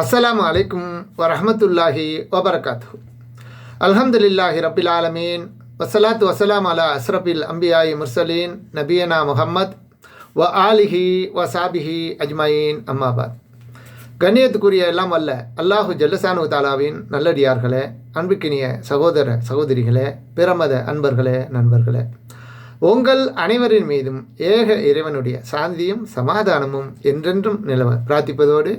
அஸ்லாம் அலைக்கும் வரமத்துல்லாஹி வபரகாத்து. அல்ஹம்துலில்லாஹி ரபில் ஆலமீன். வசலாத்து வசலாம் அலா அஸ்ரபில் அம்பியாயி முர்சலீன். நபியனா முஹம்மத் வ ஆலிஹி வ சாபிஹி அஜ்மாயின். அம்மாபாத் கண்ணியத்துக்குரிய எல்லாம் அல்ல அல்லாஹு ஜல்லசானு தாலாவின் நல்லடியார்களே அன்புக்கினிய சகோதர சகோதரிகளே பிரமத அன்பர்களே நண்பர்களே. உங்கள் அனைவரின் மீதும் ஏக இறைவனுடைய சாந்தியும் சமாதானமும் என்றென்றும் நிலவ பிரார்த்திப்பதோடு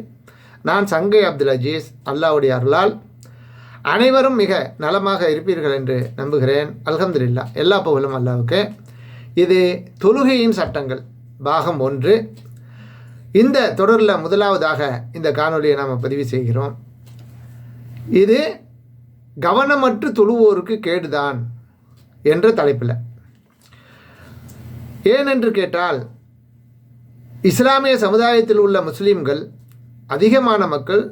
நான் சங்கை அப்துல் அஜீஸ் அல்லாவுடைய அருளால் அனைவரும் மிக நலமாக இருப்பீர்கள் என்று நம்புகிறேன். அல்ஹம்துல்லா எல்லா புகழும் அல்லாவுக்கு. இது தொழுகையின் சட்டங்கள். பாகம் ஒன்று. இந்த தொடரில் முதலாவதாக இந்த காணொலியை நாம் பதிவு செய்கிறோம். இது கவனமற்று தொழுவோருக்கு கேடுதான் என்ற தலைப்பில். ஏனென்று கேட்டால் இஸ்லாமிய சமுதாயத்தில் உள்ள முஸ்லீம்கள் அதிகமான மக்கள்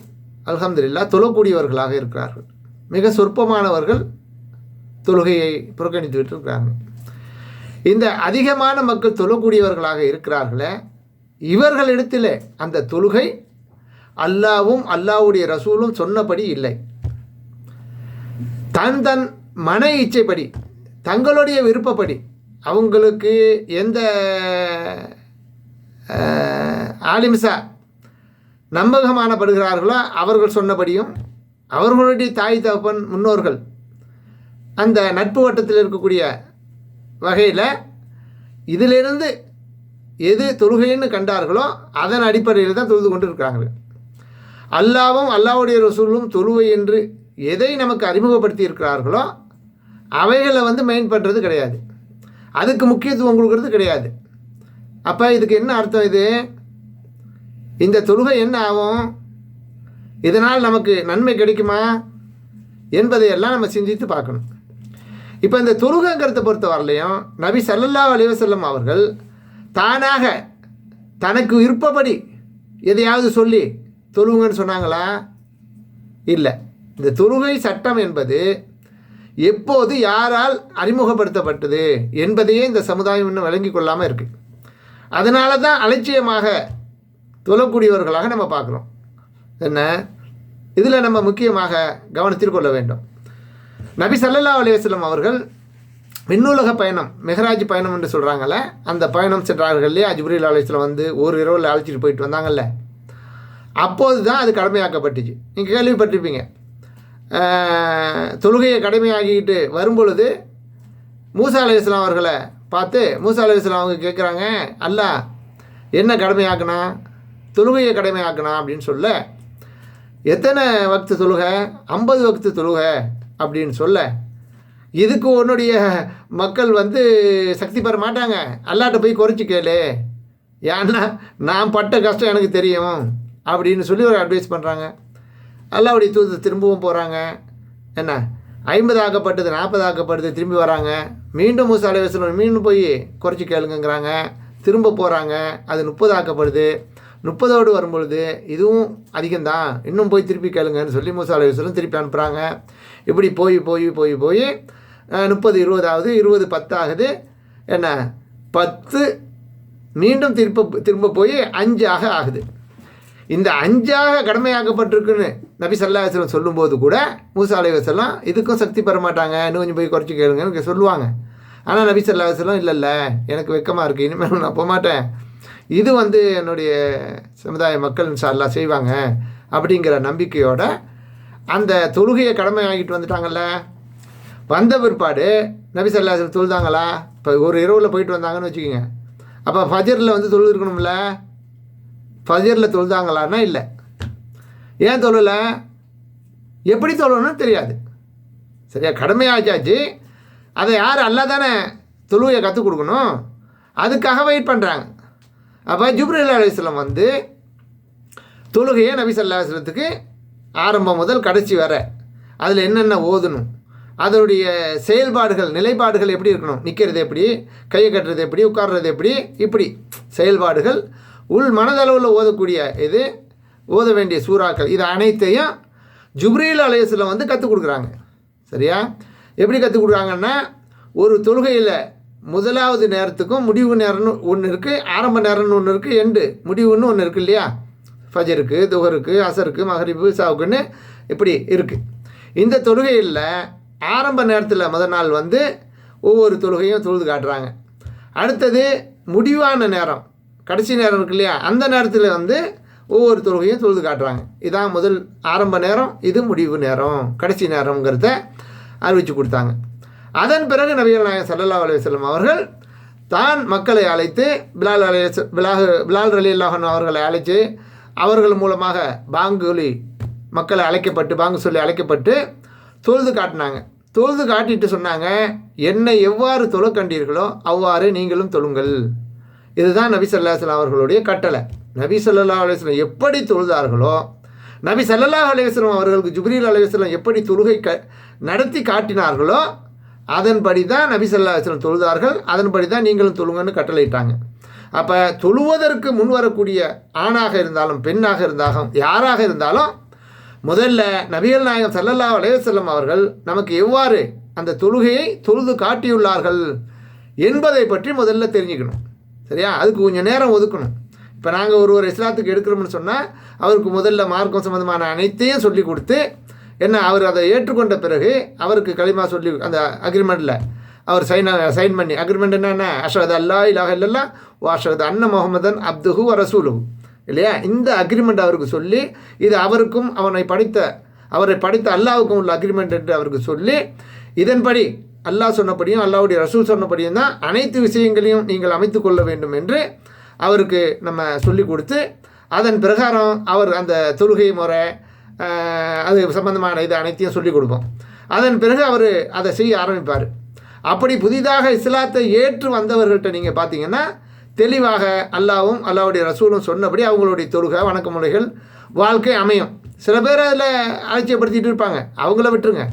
அல்ஹம்துலில்லா தொழக்கூடியவர்களாக இருக்கிறார்கள். மிக சொற்பமானவர்கள் தொழுகையை புறக்கணித்து விட்டிருக்கிறாங்க. இந்த அதிகமான மக்கள் தொழக்கூடியவர்களாக இருக்கிறார்களே இவர்களிடத்தில் அந்த தொழுகை அல்லாவும் அல்லாவுடைய ரசூலும் சொன்னபடி இல்லை. தன் தன் மன இச்சைப்படி தங்களுடைய விருப்பப்படி அவங்களுக்கு எந்த ஆலிம்சா நம்பகமானப்படுகிறார்களோ? அவர்கள் சொன்னபடியும் அவர்களுடைய தாய் தகப்பன் முன்னோர்கள் அந்த நட்பு வட்டத்தில் இருக்கக்கூடிய வகையில் இதிலிருந்து எது தொழுகைன்னு கண்டார்களோ அதன் அடிப்படையில் தான் தொழுது கொண்டு இருக்கிறாங்க அல்லாவும் அல்லாவுடைய ரசூலும் தொழுவை என்று எதை நமக்கு அறிமுகப்படுத்தி இருக்கிறார்களோ அவைகளை வந்து மெயின் பண்ணுறது கிடையாது. அதுக்கு முக்கியத்துவம் கொடுக்கறது கிடையாது. அப்போ இதுக்கு என்ன அர்த்தம் இது? இந்த தொழுகை என்ன ஆகும்? இதனால் நமக்கு நன்மை கிடைக்குமா? என்பதையெல்லாம் நம்ம சிந்தித்து பார்க்கணும். இப்போ இந்த தொழுகைங்கிறத பொறுத்த வரலையும் நபி சல்லல்லா அலிவசல்லம் அவர்கள் தானாக தனக்கு விருப்பப்படி எதையாவது சொல்லி தொழுவுங்கன்னு சொன்னாங்களா? இல்லை. இந்த தொழுகை சட்டம் என்பது எப்போது யாரால் அறிமுகப்படுத்தப்பட்டது என்பதையே இந்த சமுதாயம் இன்னும் விளங்கி கொள்ளாமல் இருக்குது அதனால தான் அலட்சியமாக தொழக்கூடியவர்களாக நம்ம பார்க்குறோம். என்ன? இதில் நம்ம முக்கியமாக கவனத்தில் கொள்ள வேண்டும். நபி சல்லல்லா அலையம் அவர்கள் விண்ணுலக பயணம் மெஹராஜ் பயணம் என்று சொல்கிறாங்கல்ல அந்த பயணம் சென்றார்கள் இல்லையா? அஜ்புரில் அலையத்தில் வந்து ஒரு இரவில் அழைச்சிட்டு போயிட்டு வந்தாங்கல்ல. அப்போது தான் அது கடமையாக்கப்பட்டுச்சு. நீங்கள் கேள்விப்பட்டிருப்பீங்க. தொழுகையை கடமையாகிக்கிட்டு வரும்பொழுது மூசா அலி இஸ்லாம் அவர்களை பார்த்து மூசா அலி இஸ்லாம் அவங்க கேட்குறாங்க அல்ல என்ன கடமையாக்குனா? தொழுகையை கடமையாக்கணும் அப்படின்னு சொல்ல எத்தனை வக்து தொழுகை? ஐம்பது வக்து தொழுகை அப்படின்னு சொல்ல இதுக்கு உன்னுடைய மக்கள் வந்து சக்தி பெற மாட்டாங்க. அல்லாட்ட போய் குறைச்சி கேளு. ஏன்னா நான் பட்ட கஷ்டம் எனக்கு தெரியும் அப்படின்னு சொல்லி ஒரு அட்வைஸ் பண்ணுறாங்க அல்லாவுடைய தூது திரும்பவும் போகிறாங்க என்ன? ஐம்பது ஆக்கப்பட்டது நாற்பது ஆக்கப்படுது திரும்பி வராங்க. மீண்டும் மூசா அலைவசனம் மீண்டும் போய் குறைச்சி கேளுங்கிறாங்க திரும்ப போகிறாங்க அது முப்பது ஆக்கப்படுது முப்பதோடு வரும்பொழுது இதுவும் அதிகம்தான். இன்னும் போய் திருப்பி கேளுங்கன்னு சொல்லி மூசா அலைவசனம் திருப்பி அனுப்புகிறாங்க இப்படி போய் போய் போய் போய் முப்பது இருபதாவது இருபது பத்தாகுது. என்ன? பத்து மீண்டும் திரும்ப திரும்ப போய் அஞ்சாக ஆகுது. இந்த அஞ்சாக கடமையாக்கப்பட்டிருக்குன்னு நபி சல்லாஹலம் சொல்லும்போது கூட மூசா அலைவசல்லாம் இதுக்கும் சக்தி பெற மாட்டாங்க. இன்னும் கொஞ்சம் போய் குறைச்சி கேளுங்கன்னு சொல்லுவாங்க. ஆனால் நபி சல்லாஹலம் இல்லை இல்லை எனக்கு வெக்கமாக இருக்குது இனிமேல் நான் போக மாட்டேன் இது வந்து என்னுடைய சமுதாய மக்கள் சார்லாம் செய்வாங்க அப்படிங்கிற நம்பிக்கையோட அந்த தொழுகையை கடமை ஆகிட்டு வந்துட்டாங்கல்ல? வந்த பிற்பாடு நபி சல்லாஹலம் தொழுதாங்களா? இப்போ ஒரு இரவில் போயிட்டு வந்தாங்கன்னு வச்சுக்கோங்க. அப்போ ஃபஜரில் வந்து தொழுதுருக்கணும்ல ஃபஜரில் தொழுதாங்களான்னா இல்லை. ஏன் தொழலை? எப்படி தொழணும்னு தெரியாது. சரியா? கடமையாச்சாச்சு அதை யார் அல்லாதானே தானே தொழுவையை கற்றுக் கொடுக்கணும். அதுக்காக வெயிட் பண்ணுறாங்க அப்போ ஜிப்ரேல் அலிஸ்லம் வந்து தொழுகையை நபி சல்லாஹலத்துக்கு ஆரம்பம் முதல் கடைசி வர. அதில் என்னென்ன ஓதணும்? அதனுடைய செயல்பாடுகள் நிலைப்பாடுகள் எப்படி இருக்கணும்? நிற்கிறது எப்படி? கையை கட்டுறது எப்படி? உட்கார்றது எப்படி? இப்படி செயல்பாடுகள். உள் மனதளவில் ஓதக்கூடிய இது ஓத வேண்டிய சூறாக்கள். இது அனைத்தையும் ஜுப்ரீல் அலையஸில் வந்து கற்றுக் கொடுக்குறாங்க. சரியா? எப்படி கற்றுக் கொடுக்குறாங்கன்னா ஒரு தொழுகையில் முதலாவது நேரத்துக்கும் முடிவு நேரம்னு ஒன்று இருக்குது ஆரம்ப நேரம்னு ஒன்று இருக்குது எண்டு முடிவுன்னு ஒன்று இருக்குது இல்லையா? ஃபஜருக்கு துகருக்கு அசருக்கு மகரிப்பு சாவுக்குன்னு இப்படி இருக்குது இந்த தொழுகையில் ஆரம்ப நேரத்தில் முதல் நாள் வந்து ஒவ்வொரு தொழுகையும் தொழுது காட்டுறாங்க. அடுத்தது முடிவான நேரம் கடைசி நேரம் இருக்கு இல்லையா? அந்த நேரத்தில் வந்து ஒவ்வொரு தொழுகையும் தொழுது காட்டுறாங்க. இதான் முதல் ஆரம்ப நேரம் இது முடிவு நேரம் கடைசி நேரங்கிறத அறிவித்து கொடுத்தாங்க. அதன் பிறகு நபிகள் நாயகம் சல்லல்லா அலுவலம் அவர்கள் தான் மக்களை அழைத்து பிலால் அலி பிலாஹ் பிலால் அலி அல்லாஹன் அவர்களை அழைத்து அவர்கள் மூலமாக பாங்குலி மக்களை அழைக்கப்பட்டு பாங்கு சொல்லி அழைக்கப்பட்டு தொழுது காட்டினாங்க. தொழுது காட்டிட்டு சொன்னாங்க என்னை எவ்வாறு தொழ கண்டீர்களோ அவ்வாறு நீங்களும் தொழுங்கள். இதுதான் நபி சல்லாஹ் அவர்களுடைய கட்டளை. நபி சல்லா அலுவலம் எப்படி தொழுதார்களோ நபி சல்லல்லாஹ் அலுவலம் அவர்களுக்கு ஜுப்ரீல் அலுவலம் எப்படி தொழுகை க நடத்தி காட்டினார்களோ அதன்படி தான் நபி சல்லா தொழுதார்கள் அதன்படி தான் நீங்களும் தொழுங்கன்னு கட்டளையிட்டாங்க. அப்போ தொழுவதற்கு முன் வரக்கூடிய ஆணாக இருந்தாலும் பெண்ணாக இருந்தாலும் யாராக இருந்தாலும் முதல்ல நபிகள் நாயகம் சல்லல்லா அலையவசல்லம் அவர்கள் நமக்கு எவ்வாறு அந்த தொழுகையை தொழுது காட்டியுள்ளார்கள் என்பதை பற்றி முதல்ல தெரிஞ்சுக்கணும். சரியா? அதுக்கு கொஞ்சம் நேரம் ஒதுக்கணும். இப்போ நாங்கள் ஒருவர் இஸ்லாத்துக்கு எடுக்கிறோம்னு சொன்னால் அவருக்கு முதல்ல மார்க்கம் சம்மந்தமான அனைத்தையும் சொல்லி கொடுத்து என்ன அவர் அதை ஏற்றுக்கொண்ட பிறகு அவருக்கு களிமா சொல்லி அந்த அக்ரிமெண்ட்டில் அவர் சைன் சைன் பண்ணி அக்ரிமெண்ட் என்னென்ன அஷரத் அல்லா இலாக இல்லல்லா ஓ அஷரத் அன்ன முகமதன் அப்துஹு ரசூலுஹு. இல்லையா? இந்த அக்ரிமெண்ட் அவருக்கு சொல்லி இது அவருக்கும் அவனை படித்த அவரை படித்த அல்லாவுக்கும் உள்ள அக்ரிமெண்ட் என்று அவருக்கு சொல்லி இதன்படி அல்லாஹ் சொன்னபடியும் அல்லாவுடைய ரசூல் சொன்னபடியும் தான் அனைத்து விஷயங்களையும் நீங்கள் அமைத்து கொள்ள வேண்டும் என்று அவருக்கு நம்ம சொல்லி கொடுத்து அதன் பிரகாரம் அவர் அந்த தொழுகை முறை அது சம்பந்தமான இது அனைத்தையும் சொல்லிக் கொடுப்போம். அதன் பிறகு அவர் அதை செய்ய ஆரம்பிப்பார். அப்படி புதிதாக இஸ்லாத்தை ஏற்று வந்தவர்கள்ட்ட நீங்கள் பார்த்தீங்கன்னா தெளிவாக அல்லாவும் அல்லாவுடைய ரசூலும் சொன்னபடி அவங்களுடைய தொழுகை வணக்க முறைகள் வாழ்க்கை அமையும். சில பேர் அதில் அலட்சியப்படுத்திகிட்டு இருப்பாங்க. அவங்கள விட்டுருங்க.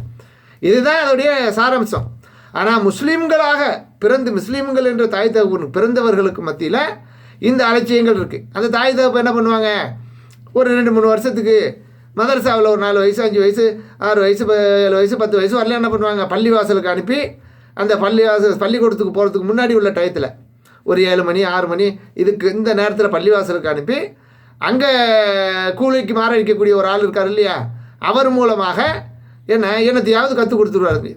இதுதான் அதோடைய சாராம்சம். ஆனால் முஸ்லீம்களாக பிறந்து முஸ்லீம்கள் என்ற தாய் தகவல் பிறந்தவர்களுக்கு மத்தியில் இந்த அலட்சியங்கள் இருக்குது அந்த தாய் தகப்பு என்ன பண்ணுவாங்க? ஒரு ரெண்டு மூணு வருஷத்துக்கு மதரசாவில் ஒரு நாலு வயசு அஞ்சு வயசு ஆறு வயசு ஏழு வயசு பத்து வயசு வரல என்ன பண்ணுவாங்க? பள்ளிவாசலுக்கு அனுப்பி அந்த பள்ளிவாசல் பள்ளிக்கூடத்துக்கு போகிறதுக்கு முன்னாடி உள்ள டயத்தில் ஒரு ஏழு மணி ஆறு மணி இதுக்கு இந்த நேரத்தில் பள்ளிவாசலுக்கு அனுப்பி அங்கே கூலிக்கு மாறடிக்கக்கூடிய ஒரு ஆள் இருக்கார் இல்லையா? அவர் மூலமாக என்ன என்னத்தையாவது கற்றுக் கொடுத்துருவாரு.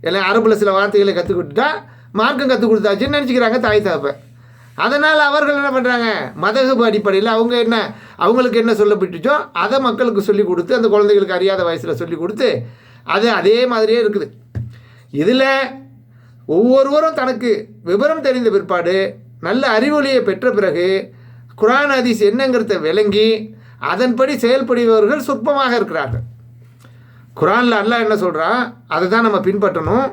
எல்லாம் அரபில் சில வார்த்தைகளை கற்றுக் கொடுத்துட்டா மார்க்கம் கற்றுக் கொடுத்தாச்சுன்னு நினச்சிக்கிறாங்க தாய் தகப்பை அதனால் அவர்கள் என்ன பண்ணுறாங்க மதகுபு அடிப்படையில் அவங்க என்ன அவங்களுக்கு என்ன சொல்லப்பட்டுச்சோ அதை மக்களுக்கு சொல்லி கொடுத்து அந்த குழந்தைகளுக்கு அறியாத வயசில் சொல்லி கொடுத்து அது அதே மாதிரியே இருக்குது. இதில் ஒவ்வொருவரும் தனக்கு விவரம் தெரிந்த பிற்பாடு நல்ல அறிவொலியை பெற்ற பிறகு குரான் ஹதீஸ் என்னங்கிறத விளங்கி அதன்படி செயல்படுபவர்கள் சொற்பமாக இருக்கிறார்கள். குரானில் அல்லாஹ் என்ன சொல்கிறான் அதை தான் நம்ம பின்பற்றணும்.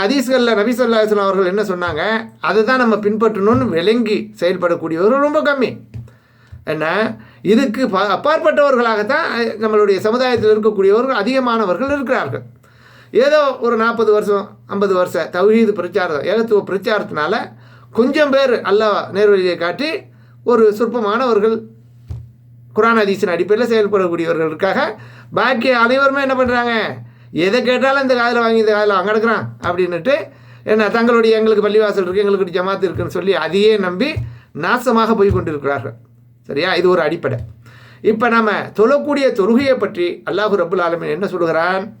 ஹதீஸ்களில் நபி சொல்லாஸ்லாம் அவர்கள் என்ன சொன்னாங்க? அதை தான் நம்ம பின்பற்றணும்னு விளங்கி செயல்படக்கூடியவர்கள் ரொம்ப கம்மி. என்ன? இதுக்கு ப அப்பாற்பட்டவர்களாகத்தான் நம்மளுடைய சமுதாயத்தில் இருக்கக்கூடியவர்கள் அதிகமானவர்கள் இருக்கிறார்கள். ஏதோ ஒரு நாற்பது வருஷம் ஐம்பது வருஷம் தௌஹீது பிரச்சாரம் ஏகத்துவ பிரச்சாரத்தினால கொஞ்சம் பேர் அல்லாஹ் நேர்வழியை காட்டி ஒரு சொற்பமானவர்கள் குரான் அதிசன் அடிப்படையில் செயல்படக்கூடியவர்களுக்காக பாக்கி அனைவருமே என்ன பண்ணுறாங்க எதை கேட்டாலும் இந்த காதில் வாங்கி இந்த காதில் அங்கே எடுக்கிறான் அப்படின்னுட்டு என்ன தங்களுடைய எங்களுக்கு பள்ளிவாசல் இருக்குது எங்களுக்கு ஜமாத்து இருக்குன்னு சொல்லி அதையே நம்பி நாசமாக போய் கொண்டிருக்கிறார்கள். சரியா? இது ஒரு அடிப்படை. இப்போ நம்ம தொழக்கூடிய தொழுகையை பற்றி அல்லாஹு ரபுல் ஆலமின் என்ன சொல்கிறான்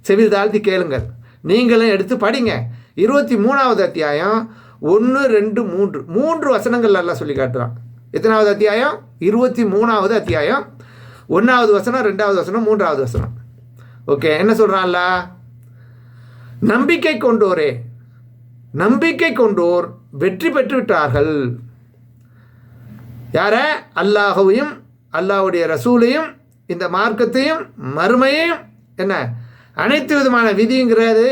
செவில் தாழ்த்தி கேளுங்கள். நீங்களும் எடுத்து படிங்க. இருபத்தி மூணாவது அத்தியாயம் ஒன்று ரெண்டு மூன்று. மூன்று வசனங்கள் எல்லாம் சொல்லி காட்டுறான். எத்தனாவது அத்தியாயம்? இருபத்தி மூணாவது அத்தியாயம். ஒன்றாவது வசனம் ரெண்டாவது வசனம் மூன்றாவது வசனம். ஓகே என்ன சொல்கிறான்ல நம்பிக்கை கொண்டோரே நம்பிக்கை கொண்டோர் வெற்றி பெற்று விட்டார்கள். யார? அல்லாஹையும் அல்லாஹுடைய ரசூலையும் இந்த மார்க்கத்தையும் மறுமையும் என்ன? அனைத்து விதமான விதிங்கிறது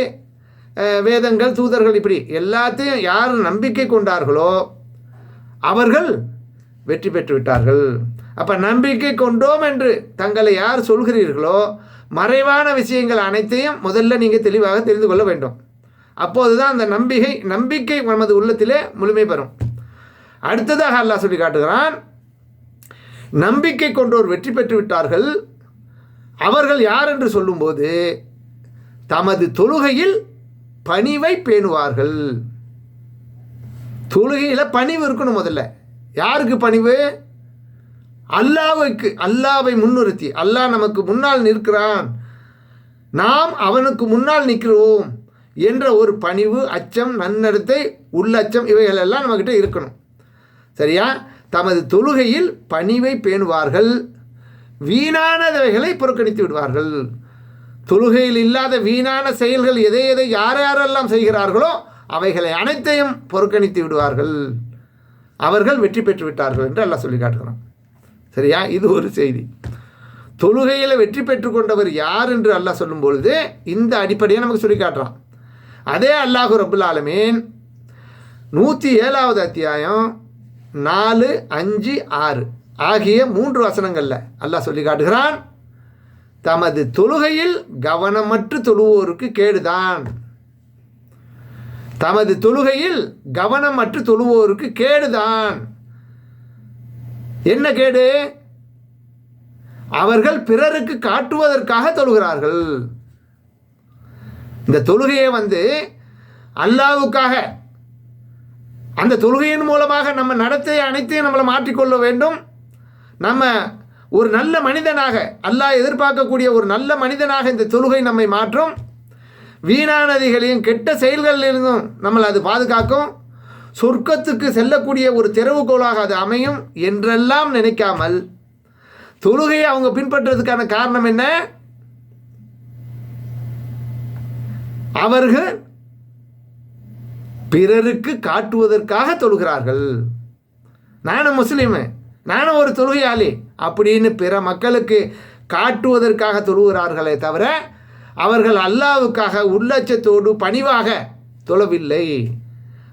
வேதங்கள் தூதர்கள் இப்படி எல்லாத்தையும் யார் நம்பிக்கை கொண்டார்களோ அவர்கள் வெற்றி பெற்று விட்டார்கள். அப்போ நம்பிக்கை கொண்டோம் என்று தங்களை யார் சொல்கிறீர்களோ மறைவான விஷயங்கள் அனைத்தையும் முதல்ல நீங்கள் தெளிவாக தெரிந்து கொள்ள வேண்டும். அப்போது தான் அந்த நம்பிக்கை நம்பிக்கை நமது உள்ளத்திலே முழுமை பெறும். அடுத்ததாக அல்லாஹ் சொல்லி காட்டுகிறான் நம்பிக்கை கொண்டோர் வெற்றி பெற்று விட்டார்கள். அவர்கள் யார் என்று சொல்லும்போது தமது தொழுகையில் பணிவை பேணுவார்கள். தொழுகையில் பணிவு இருக்கணும் முதல்ல. யாருக்கு பணிவு? அல்லாவுக்கு அல்லாவை முன்னிறுத்தி அல்லாஹ் நமக்கு முன்னால் நிற்கிறான். நாம் அவனுக்கு முன்னால் நிற்கிறோம் என்ற ஒரு பணிவு அச்சம் நன்னடத்தை உள்ளச்சம் இவைகள் எல்லாம் நம்மக்கிட்ட இருக்கணும். சரியா? தமது தொழுகையில் பணிவை பேணுவார்கள். வீணானவைகளை புறக்கணித்து விடுவார்கள். தொழுகையில் இல்லாத வீணான செயல்கள் எதை எதை யார் யாரெல்லாம் செய்கிறார்களோ அவைகளை அனைத்தையும் புறக்கணித்து விடுவார்கள். அவர்கள் வெற்றி பெற்று விட்டார்கள் என்று எல்லாம் சொல்லி காட்டுகிறான். சரியா? இது ஒரு செய்தி. தொழுகையில் வெற்றி பெற்றுக்கொண்டவர் யார் என்று அல்லாஹ் சொல்லும் பொழுது இந்த அடிப்படையை நமக்கு சொல்லி காட்டுறான். அதே அல்லாஹு ரபுல் ஆலமீன் நூற்றி ஏழாவது அத்தியாயம் நாலு அஞ்சு ஆறு ஆகிய மூன்று வசனங்களில் அல்லாஹ் சொல்லி காட்டுகிறான். தமது தொழுகையில் கவனமற்று தொழுவோருக்கு கேடுதான். தமது தொழுகையில் கவனமற்று தொழுவோருக்கு கேடுதான். என்ன கேடு? அவர்கள் பிறருக்கு காட்டுவதற்காக தொழுகிறார்கள். இந்த தொழுகையை வந்து அல்லாவுக்காக அந்த தொழுகையின் மூலமாக நம்ம நடத்தை அனைத்தையும் நம்மளை மாற்றிக்கொள்ள வேண்டும். நம்ம ஒரு நல்ல மனிதனாக அல்லாஹ் எதிர்பார்க்கக்கூடிய ஒரு நல்ல மனிதனாக இந்த தொழுகை நம்மை மாற்றும். வீணானதிகளையும் கெட்ட செயல்களிலிருந்தும் நம்மளை அது பாதுகாக்கும். சொர்க்கத்துக்கு செல்லக்கூடிய ஒரு திறவுகோலாக அது அமையும் என்றெல்லாம் நினைக்காமல் தொழுகையை அவங்க பின்பற்றுறதுக்கான காரணம் என்ன? அவர்கள் பிறருக்கு காட்டுவதற்காக தொழுகிறார்கள். நானும் முஸ்லீமு. நானும் ஒரு தொழுகையாளி. அப்படின்னு பிற மக்களுக்கு காட்டுவதற்காக தொழுகிறார்களே தவிர அவர்கள் அல்லாவுக்காக உள்ளச்சத்தோடு பணிவாக தொழவில்லை.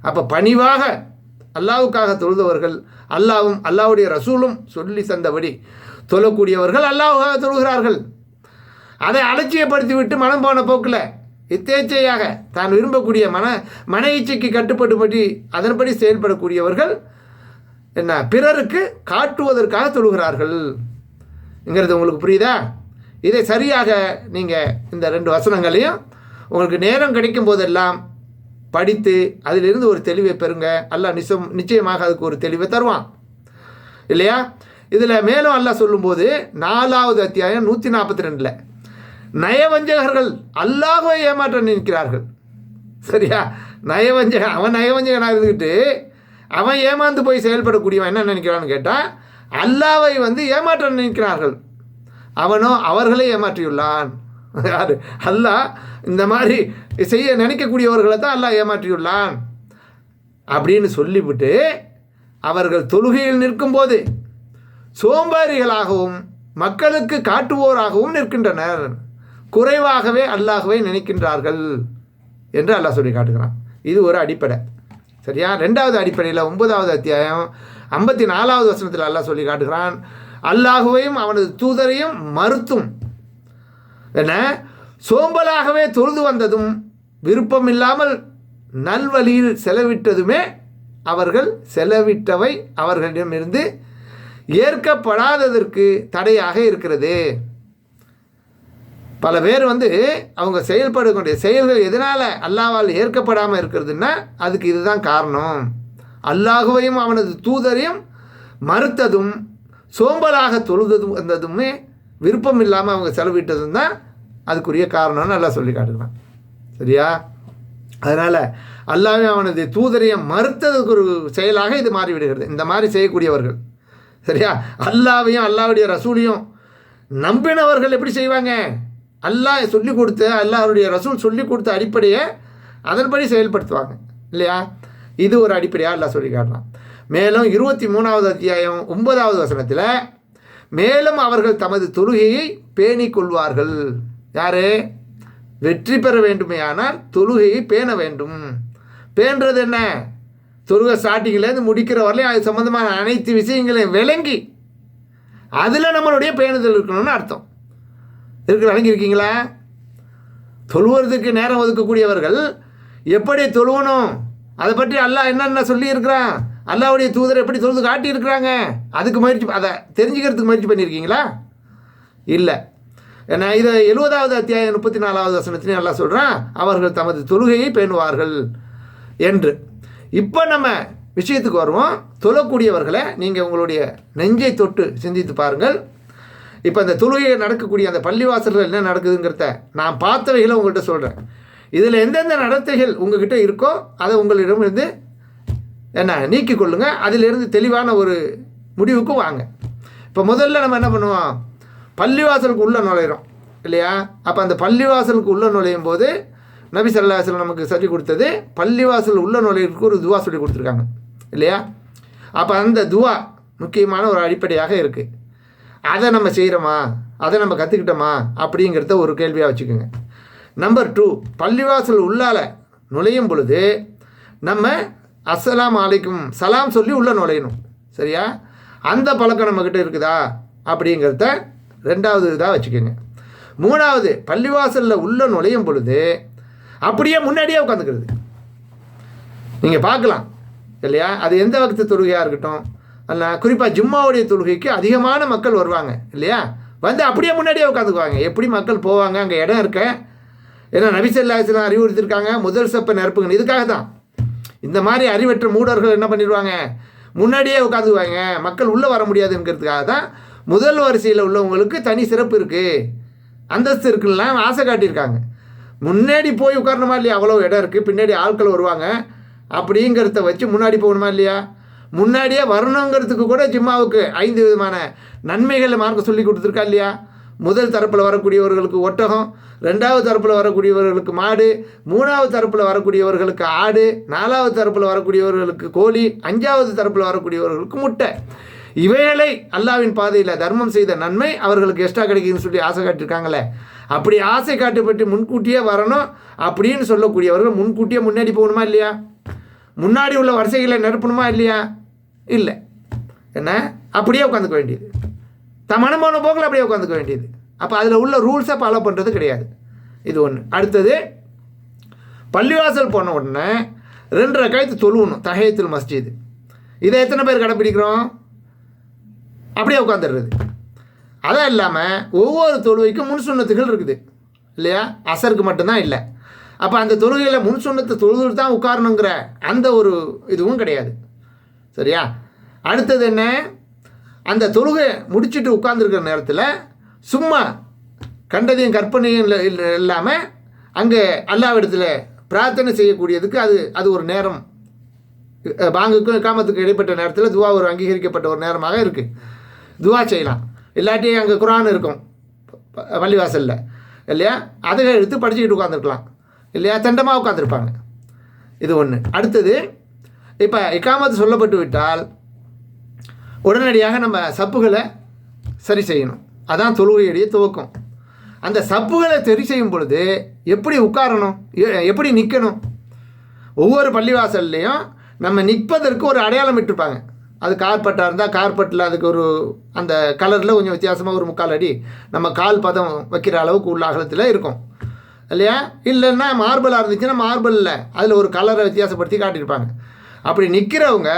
அப்போ பணிவாக அல்லாவுக்காக தொழுதவர்கள் அல்லாவும் அல்லாவுடைய ரசூலும் சொல்லி தந்தபடி தொழக்கூடியவர்கள் அல்லாவுக்காக தொழுகிறார்கள். அதை அலட்சியப்படுத்தி விட்டு மனம் போன போக்கில் இத்தேச்சையாக தான் விரும்பக்கூடிய மன மன இச்சைக்கு கட்டுப்பட்டுபடி அதன்படி செயல்படக்கூடியவர்கள் என்ன பிறருக்கு காட்டுவதற்காக தொழுகிறார்கள்ங்கிறது உங்களுக்கு புரியுதா? இதை சரியாக நீங்கள் இந்த ரெண்டு வசனங்களையும் உங்களுக்கு நேரம் கிடைக்கும் போதெல்லாம் படித்து அதிலிருந்து ஒரு தெளிவை பெறுங்க. அல்லா நிச்சயம் நிச்சயமாக அதுக்கு ஒரு தெளிவை தருவான். இல்லையா? இதில் மேலும் அல்லாஹ் சொல்லும்போது நாலாவது அத்தியாயம் நூற்றி நாற்பத்தி ரெண்டில் நயவஞ்சகர்கள் அல்லாஹுவை ஏமாற்ற நினைக்கிறார்கள். சரியா? நயவஞ்சகன் அவன் நயவஞ்சகனாக இருந்துக்கிட்டு அவன் ஏமாந்து போய் செயல்படக்கூடியவன் என்ன நினைக்கிறான்னு கேட்டால் அல்லாவை வந்து ஏமாற்ற நினைக்கிறார்கள். அவனோ அவர்களை ஏமாற்றியுள்ளான். யார் அல்லாஹ் இந்த மாதிரி செய்ய நினைக்கக்கூடியவர்களை தான் அல்லாஹ் ஏமாற்றியுள்ளான். அப்படின்னு சொல்லிவிட்டு அவர்கள் தொழுகையில் நிற்கும்போது சோம்பாரிகளாகவும் மக்களுக்கு காட்டுவோராகவும் நிற்கின்றனர். குறைவாகவே அல்லாகவே நினைக்கின்றார்கள் என்று அல்லாஹ் சொல்லி காட்டுகிறான். இது ஒரு அடிப்படை. சரியா? ரெண்டாவது அடிப்படையில் ஒன்பதாவது அத்தியாயம் ஐம்பத்தி நாலாவது வசனத்தில் அல்லாஹ் சொல்லி காட்டுகிறான். அல்லாஹுவையும் அவனது தூதரையும் மறுத்தும் என சோம்பலாகவே தொழுது வந்ததும் விருப்பமில்லாமல் நல்வழியில் செலவிட்டதுமே அவர்கள் செலவிட்டவை அவர்களிடமிருந்து ஏற்கப்படாததற்கு தடையாக இருக்கிறது. பல பேர் வந்து அவங்க செயல்படக்கூடிய செயல்கள் எதனால் அல்லாவால் ஏற்கப்படாமல் இருக்கிறதுன்னா அதுக்கு இதுதான் காரணம். அல்லாஹுவையும் அவனது தூதரையும் மறுத்ததும் சோம்பலாக தொழுததும் வந்ததுமே விருப்பம் இல்லாமல் அவங்க செலவிட்டதும் தான் அதுக்குரிய காரணம்னு நல்லா சொல்லி காட்டுக்கிறான் சரியா? அதனால் அல்லாவே அவனது தூதரையும் மறுத்ததுக்கு ஒரு செயலாக இது மாறிவிடுகிறது. இந்த மாதிரி செய்யக்கூடியவர்கள். சரியா? அல்லாவையும் அல்லாவுடைய ரசூலையும் நம்பினவர்கள் எப்படி செய்வாங்க? அல்லாஹ் சொல்லி கொடுத்து அல்லாருடைய ரசூல் சொல்லி கொடுத்த அடிப்படையை அதன்படி செயல்படுத்துவாங்க. இல்லையா? இது ஒரு அடிப்படையாக அல்லா சொல்லி காட்டலாம் மேலும் இருபத்தி மூணாவது அத்தியாயம் ஒன்பதாவது வசனத்தில் மேலும் அவர்கள் தமது தொழுகையை பேணிக் கொள்வார்கள். யாரு? வெற்றி பெற வேண்டுமேயானால் தொழுகையை பேண வேண்டும். பேணுறது என்ன? தொழுகை ஸ்டார்டிங்லேருந்து முடிக்கிற வரலையும் அது சம்மந்தமான அனைத்து விஷயங்களையும் விளங்கி அதில் நம்மளுடைய பேணுதல் இருக்கணும்னு அர்த்தம். இருக்கு விளங்கியிருக்கீங்களா? தொழுவதற்கு நேரம் ஒதுக்கக்கூடியவர்கள் எப்படி தொழுவணும்? அதை பற்றி அல்லாஹ் என்னென்ன சொல்லியிருக்கிறான்? அல்லாவுடைய தூதர் எப்படி தொழுது காட்டியிருக்கிறாங்க? அதுக்கு முயற்சி அதை தெரிஞ்சுக்கிறதுக்கு முயற்சி பண்ணியிருக்கீங்களா? இல்லை. ஏன்னா இதை எழுபதாவது அத்தியாயம் முப்பத்தி நாலாவது வசனத்திலையும் நல்லா சொல்கிறான் அவர்கள் தமது தொழுகையை பேணுவார்கள் என்று. இப்போ நம்ம விஷயத்துக்கு வருவோம். தொழக்கூடியவர்களை நீங்கள் உங்களுடைய நெஞ்சை தொட்டு சிந்தித்து பாருங்கள். இப்போ அந்த தொழுகையை நடக்கக்கூடிய அந்த பள்ளிவாசல்கள் என்ன நடக்குதுங்கிறத நான் பார்த்தவைகளை உங்கள்கிட்ட சொல்கிறேன் இதில் எந்தெந்த நடத்தைகள் உங்ககிட்ட இருக்கோ அதை உங்களிடமிருந்து என்ன நீக்கி கொள்ளுங்கள் அதிலிருந்து தெளிவான ஒரு முடிவுக்கு வாங்க. இப்போ முதல்ல நம்ம என்ன பண்ணுவோம்? பள்ளிவாசலுக்கு உள்ளே நுழையிறோம். இல்லையா? அப்போ அந்த பள்ளிவாசலுக்கு உள்ளே நுழையும் போது நபி சல்லாஹல் நமக்கு சொல்லிக் கொடுத்தது பள்ளிவாசல் உள்ள நுழையிறதுக்கு ஒரு துவா சொல்லி கொடுத்துருக்காங்க. இல்லையா? அப்போ அந்த துவா முக்கியமான ஒரு அடிப்படையாக இருக்குது அதை நம்ம செய்கிறோமா அதை நம்ம கற்றுக்கிட்டோமா அப்படிங்கிறத ஒரு கேள்வியாக வச்சுக்கோங்க. நம்பர் டூ பள்ளிவாசல் உள்ளால நுழையும் பொழுது நம்ம அஸ்ஸலாம் அலைக்கும். சலாம் சொல்லி உள்ளே நுழையணும். சரியா? அந்த பழக்கம் நம்மக்கிட்ட இருக்குதா? அப்படிங்கிறத ரெண்டாவது இதாக வச்சுக்கோங்க. மூணாவது பள்ளிவாசலில் உள்ளே நுழையும் பொழுது அப்படியே முன்னாடியே உட்காந்துக்கிறது. நீங்கள் பார்க்கலாம். இல்லையா? அது எந்த வகுத்து தொழுகையாக இருக்கட்டும். அல்ல குறிப்பாக ஜும்மாவுடைய தொழுகைக்கு அதிகமான மக்கள் வருவாங்க. இல்லையா? வந்து அப்படியே முன்னாடியே உட்காந்துக்குவாங்க. எப்படி மக்கள் போவாங்க? அங்கே இடம் இருக்க? ஏன்னா நபிசல்லாஸ்லாம் அறிவுறுத்திருக்காங்க முதல் சப்பை நிரப்புங்க இதுக்காக தான் இந்த மாதிரி அறிவற்ற மூடர்கள் என்ன பண்ணிடுவாங்க? முன்னாடியே உட்காந்துக்குவாங்க. மக்கள் உள்ளே வர முடியாதுங்கிறதுக்காக தான் முதல் வரிசையில் உள்ளவங்களுக்கு தனி சிறப்பு இருக்குது அந்தஸ்து இருக்குலாம் ஆசை காட்டியிருக்காங்க. முன்னாடி போய் உட்காரணுமா இல்லையா? அவ்வளோ இடம் இருக்குது பின்னாடி ஆட்கள் வருவாங்க. அப்படிங்கிறத வச்சு முன்னாடி போகணுமா இல்லையா? முன்னாடியே வரணுங்கிறதுக்கு கூட ஜிம்மாவுக்கு ஐந்து விதமான நன்மைகளை மார்க்க சொல்லி கொடுத்துருக்கா இல்லையா? முதல் தரப்பில் வரக்கூடியவர்களுக்கு ஒட்டகம் ரெண்டாவது தரப்பில் வரக்கூடியவர்களுக்கு மாடு மூணாவது தரப்பில் வரக்கூடியவர்களுக்கு ஆடு நாலாவது தரப்பில் வரக்கூடியவர்களுக்கு கோழி அஞ்சாவது தரப்பில் வரக்கூடியவர்களுக்கு முட்டை. இவைகளை அல்லாவின் பாதையில் தர்மம் செய்த நன்மை அவர்களுக்கு எக்ஸ்ட்ரா கிடைக்குதுன்னு சொல்லி ஆசை காட்டியிருக்காங்களே. அப்படி ஆசை காட்டுப்பட்டு முன்கூட்டியே வரணும் அப்படின்னு சொல்லக்கூடியவர்கள் முன்கூட்டியே முன்னாடி போகணுமா இல்லையா? முன்னாடி உள்ள வரிசைகளை நிரப்பணுமா இல்லையா? இல்லை. என்ன? அப்படியே உட்காந்துக்க வேண்டியது. தான் போன போக்கில் அப்படியே உட்காந்துக்க வேண்டியது. அப்போ அதில் உள்ள ரூல்ஸை ஃபாலோ பண்ணுறது கிடையாது. இது ஒன்று அடுத்தது பள்ளிவாசல் போன உடனே ரெண்டு ரக்காயத்து தொழுவணும். தஹயத்துல் மஸ்ஜித். இதை எத்தனை பேர் கடைப்பிடிக்கிறோம்? அப்படியே உட்காந்துடுறது. அதான் இல்லாமல் ஒவ்வொரு தொழுகைக்கும் முன் சுண்ணத்துகள் இருக்குது. இல்லையா? அசருக்கு மட்டும்தான் இல்லை. அப்போ அந்த தொழுகையில் முன் சுண்ணத்தை தொழுது தான் உட்காரணுங்கிற அந்த ஒரு இதுவும் கிடையாது. சரியா? அடுத்தது என்ன? அந்த தொழுகை முடிச்சுட்டு உட்காந்துருக்கிற நேரத்தில் சும்மா கண்டதையும் கற்பனையும் இல்லை இல்லாமல் அங்கே அல்லாவிடத்தில் பிரார்த்தனை செய்யக்கூடியதுக்கு அது அது ஒரு நேரம். பாங்குக்கும் காமத்துக்கு இடைப்பட்ட நேரத்தில் துவா ஒரு அங்கீகரிக்கப்பட்ட ஒரு நேரமாக இருக்குது துவா செய்யலாம். இல்லாட்டி அங்கே குரான் இருக்கும் ப- பள்ளிவாசலில் இல்லையா? அதை எடுத்து படிச்சுக்கிட்டு உட்காந்துருக்கலாம் இல்லையா? தண்டமாக உட்காந்துருப்பாங்க இது ஒன்று அடுத்தது இப்போ இக்காமத்து சொல்லப்பட்டு விட்டால் உடனடியாக நம்ம சப்புகளை சரி செய்யணும். அதான் தொழுகையுடைய துவக்கம். அந்த சப்புகளை சரி செய்யும் பொழுது எப்படி உட்காரணும்? எ- எப்படி நிற்கணும் ஒவ்வொரு பள்ளிவாசல்லையும் நம்ம நிற்பதற்கு ஒரு அடையாளம் இட்டிருப்பாங்க. அது கார்பட்டாக இருந்தால் கார்பெட்டில் அதுக்கு ஒரு அந்த கலரில் கொஞ்சம் வித்தியாசமாக ஒரு முக்கால் அடி நம்ம கால் பதம் வைக்கிற அளவுக்கு உள்ள அகலத்தில் இருக்கும். இல்லையா? இல்லைன்னா மார்பிளாக இருந்துச்சுன்னா மார்பிளில் அதில் ஒரு கலரை வித்தியாசப்படுத்தி காட்டியிருப்பாங்க. அப்படி நிற்கிறவங்க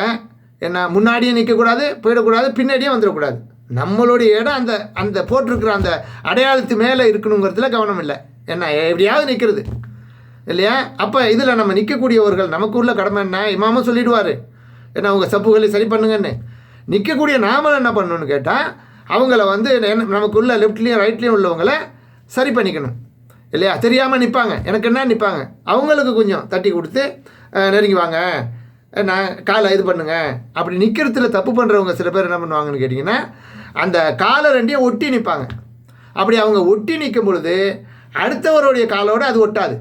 என்ன முன்னாடியே நிற்கக்கூடாது போயிடக்கூடாது பின்னாடியே வந்துடக்கூடாது. நம்மளுடைய இடம் அந்த அந்த போட்டிருக்கிற அந்த அடையாளத்து மேலே இருக்கணுங்கிறதுல கவனம் இல்லை. என்ன எப்படியாவது நிற்கிறது இல்லையா? அப்போ இதில் நம்ம நிற்கக்கூடியவர்கள் நமக்கு உள்ள கடமை என்ன? இமாமும் சொல்லிடுவார். ஏன்னா அவங்க சப்புகளை சரி பண்ணுங்கன்னு. நிற்கக்கூடிய நாமளும் என்ன பண்ணணும்னு கேட்டால் அவங்கள வந்து என்ன- நமக்குள்ள லெஃப்ட்லேயும் ரைட்லேயும் உள்ளவங்கள சரி பண்ணிக்கணும். இல்லையா? தெரியாமல் நிற்பாங்க எனக்கு என்ன நிற்பாங்க அவங்களுக்கு கொஞ்சம் தட்டி கொடுத்து நெருங்கி வாங்க. நான் காலை இது பண்ணுங்க. அப்படி நிற்கிறதுல தப்பு பண்ணுறவங்க சில பேர் என்ன பண்ணுவாங்கன்னு கேட்டிங்கன்னா அந்த காலை ரெண்டையும் ஒட்டி நிற்பாங்க அப்படி அவங்க ஒட்டி நிற்கும் பொழுது அடுத்தவருடைய காலோடு அது ஒட்டாது.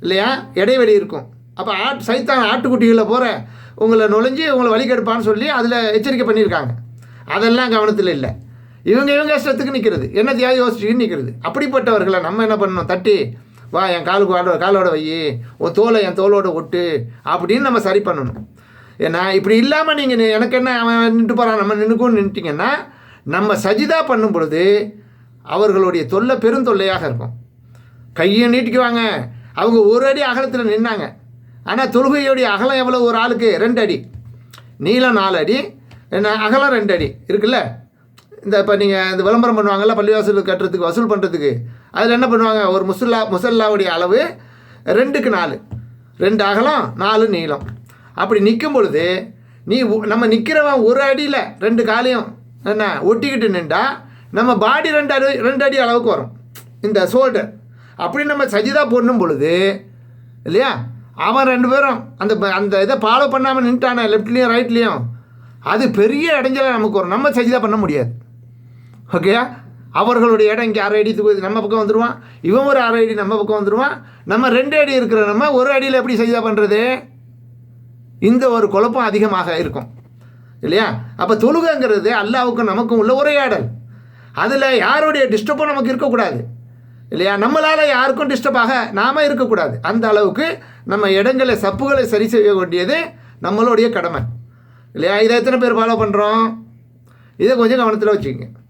இல்லையா? இடைவெளி இருக்கும். அப்போ ஆட் சைத்தான் ஆட்டுக்குட்டிகளில் போகிற உங்களை நுழைஞ்சு உங்களை வழி கெடுப்பான்னு சொல்லி அதில் எச்சரிக்கை பண்ணியிருக்காங்க. அதெல்லாம் கவனத்தில் இல்லை. இவங்க இவங்க இஷ்டத்துக்கு நிற்கிறது என்ன தியாகி யோசிச்சுட்டு நிற்கிறது அப்படிப்பட்டவர்களை நம்ம என்ன பண்ணணும்? தட்டி வா என் காலுக்கு காலோட காலோட வை. உன் தோலை என் தோலோட ஒட்டு. அப்படின்னு நம்ம சரி பண்ணணும். ஏன்னா இப்படி இல்லாமல் நீங்கள் எனக்கு என்ன அவன் நின்று போகிறான் நம்ம நின்றுக்கும் நின்றுட்டிங்கன்னா நம்ம சஜிதா பண்ணும் பொழுது அவர்களுடைய தொல்லை பெருந்தொல்லையாக இருக்கும். கையை நீட்டிக்குவாங்க. அவங்க ஒரு அடி அகலத்தில் நின்னாங்க. ஆனால் தொழுகையோடைய அகலம் எவ்வளோ ஒரு ஆளுக்கு ரெண்டு அடி. நீளம் நாலு அடி. என்ன அகலம் ரெண்டு அடி. இருக்குல்ல? இந்த இப்போ நீங்கள் இந்த விளம்பரம் பண்ணுவாங்கள்ல பள்ளிவாசல் கட்டுறதுக்கு வசூல் பண்ணுறதுக்கு அதில் என்ன பண்ணுவாங்க? ஒரு முசல்லா முசல்லாவுடைய அளவு ரெண்டுக்கு நாலு. ரெண்டு அகலம் நாலு நீளம். அப்படி நிற்கும் பொழுது நீ நம்ம நிற்கிறவன் ஒரு அடியில் ரெண்டு காலையும் என்ன ஒட்டிக்கிட்டு நின்றா நம்ம பாடி ரெண்டு அடி ரெண்டு அடி அளவுக்கு வரும். இந்த ஷோல்டர் அப்படி நம்ம சஜிதா போடணும் பொழுது இல்லையா? அவன் ரெண்டு பேரும் அந்த அந்த இதை ஃபாலோ பண்ணாமல் நின்ட்டானே லெஃப்ட்லேயும் ரைட்லேயும் அது பெரிய இடைஞ்சலாக நமக்கு வரும். நம்ம சஜிதா பண்ண முடியாது. ஓகேயா அவர்களுடைய இடம் இங்கே அரை அடி தூக்குது நம்ம பக்கம் வந்துடுவான் இவன் ஒரு அரை அடி நம்ம பக்கம் வந்துடுவான் நம்ம ரெண்டு அடி இருக்கிற நம்ம ஒரு அடியில் எப்படி செய்யா பண்ணுறது இந்த ஒரு குழப்பம் அதிகமாக இருக்கும். இல்லையா? அப்போ தொழுகைங்கிறது அல்லாவுக்கும் நமக்கும் உள்ள உரையாடல் அதில் யாருடைய டிஸ்டர்பும் நமக்கு இருக்கக்கூடாது. இல்லையா? நம்மளால் யாருக்கும் டிஸ்டர்பாக நாம் இருக்கக்கூடாது. அந்த அளவுக்கு நம்ம இடங்களை சப்புகளை சரி செய்ய வேண்டியது நம்மளுடைய கடமை. இல்லையா? இதை எத்தனை பேர் ஃபாலோ பண்ணுறோம் இதை கொஞ்சம் கவனத்தில் வச்சுக்கோங்க.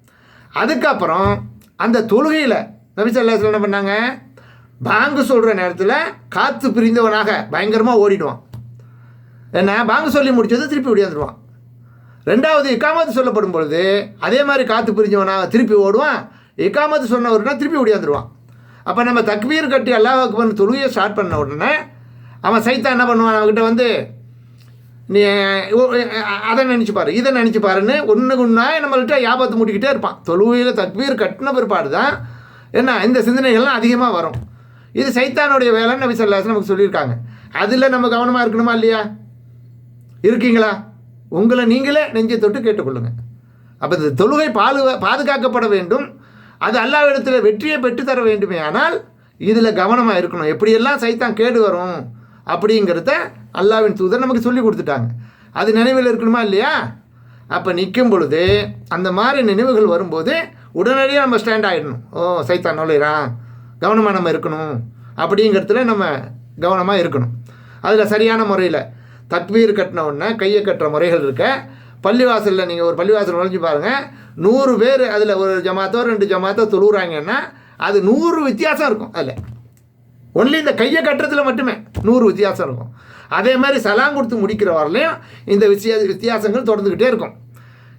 அதுக்கப்புறம் அந்த தொழுகையில் நபிசல்லா என்ன பண்ணாங்க? பாங்கு சொல்கிற நேரத்தில் காற்று பிரிந்தவனாக பயங்கரமாக ஓடிடுவான். என்ன? பாங்கு சொல்லி முடிச்சது திருப்பி ஓடியாந்துடுவான் ரெண்டாவது இக்காமத்து சொல்லப்படும் பொழுது அதே மாதிரி காற்று பிரிஞ்சவனாக திருப்பி ஓடுவான். இக்காமத்து சொன்னவர்னா திருப்பி ஓடியாந்துருவான் அப்போ நம்ம தக்வீர் கட்டி அல்லாஹ் அக்பர் தொழுகையை ஸ்டார்ட் பண்ண உடனே அவன் சைத்தான் என்ன பண்ணுவான்? அவன்கிட்ட வந்து நீ ஓ- அதை நினச்சி பாரு இதை நினச்சி பாருன்னு ஒன்று ஒன்றா நம்மள்கிட்ட யாபத்து மூட்டிக்கிட்டே இருப்பான். தொழுவையில் தக்வீர் கட்டின பிற்பாடு தான் என்ன இந்த சிந்தனைகள்லாம் அதிகமாக வரும். இது சைத்தானுடைய வேலைன்னு நபி சொல்லாஸ் நமக்கு சொல்லியிருக்காங்க. அதில் நம்ம கவனமாக இருக்கணுமா இல்லையா? இருக்கீங்களா? உங்களை நீங்களே நெஞ்சை தொட்டு கேட்டுக்கொள்ளுங்க. அப்போ இந்த தொழுகை பாது பாதுகாக்கப்பட வேண்டும். அது அல்லாவிடத்தில் வெற்றியை பெற்றுத்தர வேண்டுமே ஆனால் இதில் கவனமாக இருக்கணும். எப்படியெல்லாம் சைத்தான் கேடு வரும் அப்படிங்கிறத அல்லாவின் தூதர் நமக்கு சொல்லி கொடுத்துட்டாங்க. அது நினைவில் இருக்கணுமா இல்லையா? அப்போ நிற்கும் பொழுது அந்த மாதிரி நினைவுகள் வரும்போது உடனடியாக நம்ம ஸ்டாண்ட் ஆகிடணும் ஓ சைத்தான் நுழையிறான். கவனமாக நம்ம இருக்கணும். அப்படிங்கிறதுல நம்ம கவனமாக இருக்கணும். அதில் சரியான முறையில் தத்வீர் கட்டின உடனே கையை கட்டுற முறைகள் இருக்க. பள்ளிவாசலில் நீங்கள் ஒரு பள்ளிவாசல் நுழைஞ்சு பாருங்கள் நூறு பேர் அதில் ஒரு ஜமாத்தோ ரெண்டு ஜமாத்தோ தொழுகிறாங்கன்னா அது நூறு வித்தியாசம் இருக்கும் அதில். ஒன்லி இந்த கையை கட்டுறதுல மட்டுமே. நூறு வித்தியாசம் இருக்கும். அதே மாதிரி சலாம் கொடுத்து முடிக்கிற வரலையும் இந்த வித்தியா வித்தியாசங்கள் தொடர்ந்துக்கிட்டே இருக்கும்.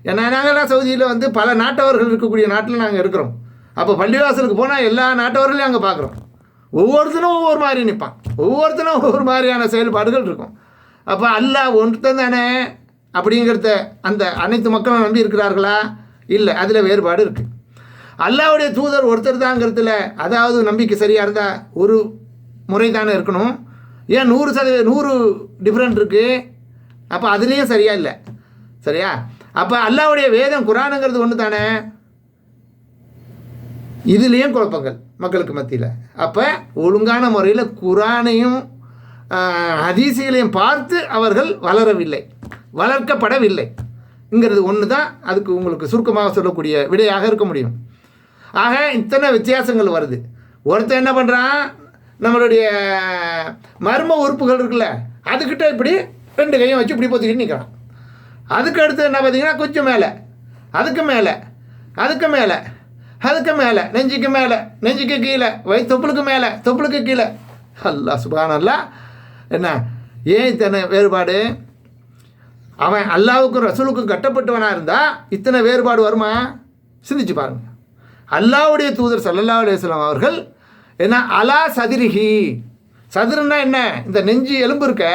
ஏன்னா நாங்கள்லாம் சவுதியில் வந்து பல நாட்டவர்கள் இருக்கக்கூடிய நாட்டில் நாங்கள் இருக்கிறோம். அப்போ பள்ளிவாசலுக்கு போனால் எல்லா நாட்டவர்களையும் அங்கே பார்க்குறோம். ஒவ்வொருத்தனும் ஒவ்வொரு மாதிரி நிற்பான் ஒவ்வொருத்தனும் ஒவ்வொரு மாதிரியான செயல்பாடுகள் இருக்கும். அப்போ அல்லாஹ் ஒன்றுத்தன் தானே அப்படிங்கிறத அந்த அனைத்து மக்களும் நம்பி இருக்கிறார்களா? இல்லை அதில் வேறுபாடு இருக்குது அல்லாவுடைய தூதர் ஒருத்தர் தாங்கிறதுல அதாவது நம்பிக்கை சரியாக இருந்தால் ஒரு முறை தானே இருக்கணும். ஏன் நூறு சதவீத நூறு டிஃப்ரெண்ட் இருக்குது அப்போ அதுலேயும் சரியா இல்லை. சரியா? அப்போ அல்லாவுடைய வேதம் குரானுங்கிறது ஒன்று தானே இதுலேயும் குழப்பங்கள் மக்களுக்கு மத்தியில். அப்போ ஒழுங்கான முறையில் குரானையும் ஆஹ், ஹதீசுகளையும் பார்த்து அவர்கள் வளரவில்லை. வளர்க்கப்படவில்லைங்கிறது ஒன்று தான் அதுக்கு உங்களுக்கு சுருக்கமாக சொல்லக்கூடிய விடையாக இருக்க முடியும். ஆக இத்தனை வித்தியாசங்கள் வருது. ஒருத்தர் என்ன பண்ணுறான் நம்மளுடைய மர்ம உறுப்புகள் இருக்குல்ல அதுக்கிட்ட இப்படி ரெண்டு கையும் வச்சு இப்படி பொத்திக்கிட்டு நிற்கிறான் அதுக்கு அடுத்து என்ன பார்த்தீங்கன்னா கொஞ்சம் மேலே. அதுக்கு மேலே. அதுக்கு மேலே. அதுக்கு மேலே. நெஞ்சுக்கு மேலே. நெஞ்சுக்கு கீழே. வை தொப்புளுக்கு மேலே. தொப்புளுக்கு கீழே. அல்லா சுபானல்லா. என்ன? ஏன் இத்தனை வேறுபாடு? அவன் அல்லாவுக்கும் ரசூலுக்கும் கட்டப்பட்டவனாக இருந்தால் இத்தனை வேறுபாடு வருமா? சிந்திச்சு பாருங்க. அல்லாவுடைய தூதர் ஸல்லல்லாஹு அலைஹி அவர்கள் ஏன்னா அலா சதிரிகி சதுருன்னா என்ன? இந்த நெஞ்சு எலும்பு இருக்க.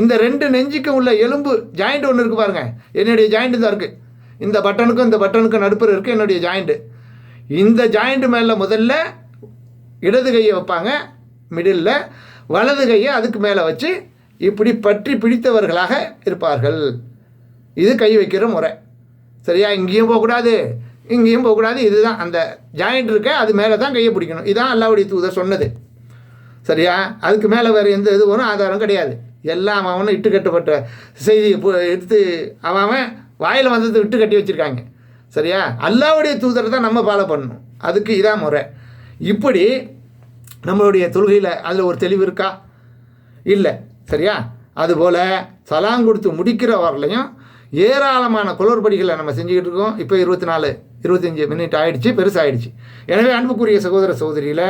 இந்த ரெண்டு நெஞ்சுக்கும் உள்ள எலும்பு ஜாயிண்ட் ஒன்று இருக்குது பாருங்க. என்னுடைய ஜாயிண்ட் தான் இருக்குது இந்த பட்டனுக்கும் இந்த பட்டனுக்கும் நடுப்புற இருக்குது என்னுடைய ஜாயிண்ட்டு இந்த ஜாயிண்ட் மேலே முதல்ல இடது கையை வைப்பாங்க. மிடில் வலது கையை அதுக்கு மேலே வச்சு இப்படி பற்றி பிடித்தவர்களாக இருப்பார்கள். இது கை வைக்கிற முறை. சரியா? இங்கேயும் போகக்கூடாது. இங்கேயும் போகக்கூடாது இதுதான். அந்த ஜாயிண்ட் இருக்க அது மேலே தான் கையை பிடிக்கணும். இதுதான் அல்லாவுடைய தூதர் சொன்னது. சரியா? அதுக்கு மேலே வேறு எந்த இது ஒன்றும் ஆதாரம் கிடையாது. எல்லாம் அவனும் இட்டு கட்டப்பட்ட செய்தி எடுத்து அவன் வாயில் வந்தது விட்டு கட்டி வச்சுருக்காங்க. சரியா? அல்லாவுடைய தூதரை தான் நம்ம ஃபாலோ பண்ணணும். அதுக்கு இதான் முறை. இப்படி நம்மளுடைய தொழுகையில் அதில் ஒரு தெளிவு இருக்கா? இல்லை. சரியா? அதுபோல் சலாங் கொடுத்து முடிக்கிற வரலையும் ஏராளமான குளறுபடிகளை நம்ம செஞ்சுக்கிட்டு இருக்கோம். இப்போ இருபத்தி நாலு இருபத்தஞ்சி மினிட் ஆயிடுச்சு பெருசாகிடுச்சு எனவே அன்புக்குரிய சகோதர சகோதரியில்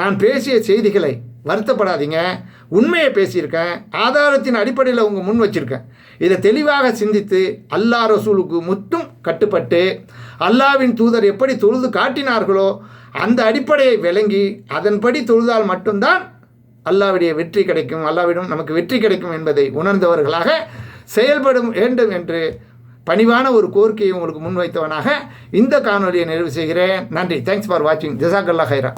நான் பேசிய செய்திகளை வருத்தப்படாதீங்க. உண்மையை பேசியிருக்கேன். ஆதாரத்தின் அடிப்படையில் உங்கள் முன் வச்சுருக்கேன். இதை தெளிவாக சிந்தித்து அல்லாஹ் ரசூலுக்கு மட்டும் கட்டுப்பட்டு அல்லாவின் தூதர் எப்படி தொழுது காட்டினார்களோ அந்த அடிப்படையை விளங்கி அதன்படி தொழுதால் மட்டும்தான் அல்லாவுடைய வெற்றி கிடைக்கும். அல்லாவிடம் நமக்கு வெற்றி கிடைக்கும் என்பதை உணர்ந்தவர்களாக செயல்படும் வேண்டும் என்று பணிவான ஒரு கோரிக்கையை உங்களுக்கு முன்வைத்தவனாக இந்த காணொலியை நிறைவு செய்கிறேன். நன்றி. தேங்க்ஸ் ஃபார் வாட்சிங் ஜசாக்கல்லா ஹைரா.